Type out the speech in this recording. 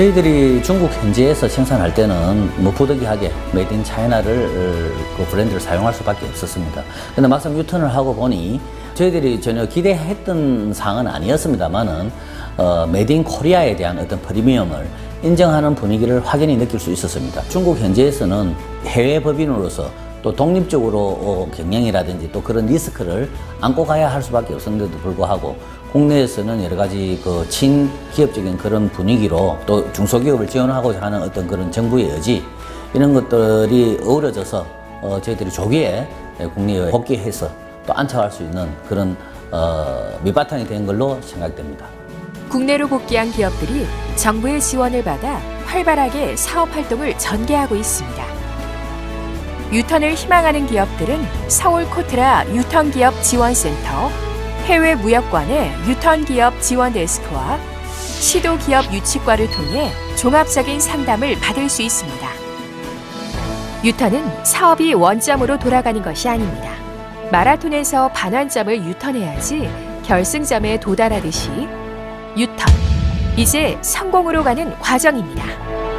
저희들이 중국 현지에서 생산할 때는 무포득이하게 메이드 인 차이나를 어, 그 브랜드를 사용할 수밖에 없었습니다. 근데 막상 유턴을 하고 보니 저희들이 전혀 기대했던 사항은 아니었습니다만은 어, 메이드 인 코리아에 대한 어떤 프리미엄을 인정하는 분위기를 확연히 느낄 수 있었습니다. 중국 현지에서는 해외 법인으로서 또 독립적으로 어, 경영이라든지 또 그런 리스크를 안고 가야 할 수밖에 없었는데도 불구하고 국내에서는 여러 가지 그 친기업적인 그런 분위기로 또 중소기업을 지원하고자 하는 어떤 그런 정부의 의지 이런 것들이 어우러져서 어, 저희들이 조기에 국내에 복귀해서 또 안착할 수 있는 그런 어, 밑바탕이 된 걸로 생각됩니다. 국내로 복귀한 기업들이 정부의 지원을 받아 활발하게 사업 활동을 전개하고 있습니다. 유턴을 희망하는 기업들은 서울 코트라 유턴 기업 지원센터, 해외 무역관의 유턴 기업 지원 데스크와 시도 기업 유치과를 통해 종합적인 상담을 받을 수 있습니다. 유턴은 사업이 원점으로 돌아가는 것이 아닙니다. 마라톤에서 반환점을 유턴해야지 결승점에 도달하듯이 유턴. 이제 성공으로 가는 과정입니다.